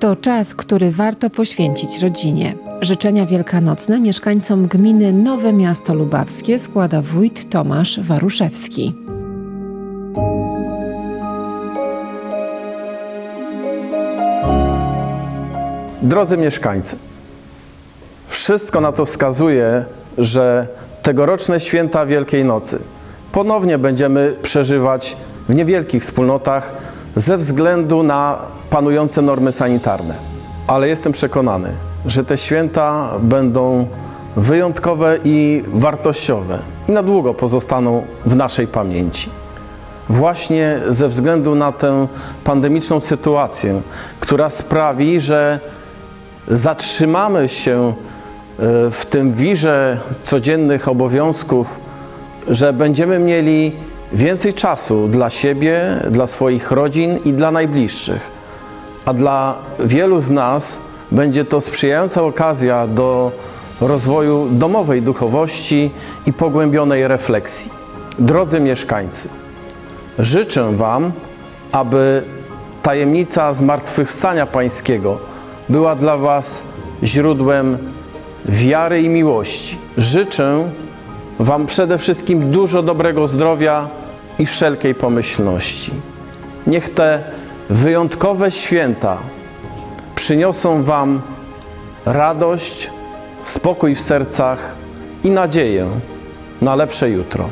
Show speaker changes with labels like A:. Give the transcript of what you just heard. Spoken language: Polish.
A: To czas, który warto poświęcić rodzinie. Życzenia wielkanocne mieszkańcom gminy Nowe Miasto Lubawskie składa wójt Tomasz Waruszewski.
B: Drodzy mieszkańcy, wszystko na to wskazuje, że tegoroczne święta Wielkiej Nocy ponownie będziemy przeżywać w niewielkich wspólnotach ze względu na panujące normy sanitarne. Ale jestem przekonany, że te święta będą wyjątkowe i wartościowe i na długo pozostaną w naszej pamięci właśnie ze względu na tę pandemiczną sytuację, która sprawi, że zatrzymamy się w tym wirze codziennych obowiązków, że będziemy mieli więcej czasu dla siebie, dla swoich rodzin i dla najbliższych. A dla wielu z nas będzie to sprzyjająca okazja do rozwoju domowej duchowości i pogłębionej refleksji. Drodzy mieszkańcy, Życzę Wam, aby tajemnica zmartwychwstania Pańskiego była dla Was źródłem wiary i miłości. Życzę Wam przede wszystkim dużo dobrego zdrowia i wszelkiej pomyślności. Niech te wyjątkowe święta przyniosą Wam radość, spokój w sercach i nadzieję na lepsze jutro.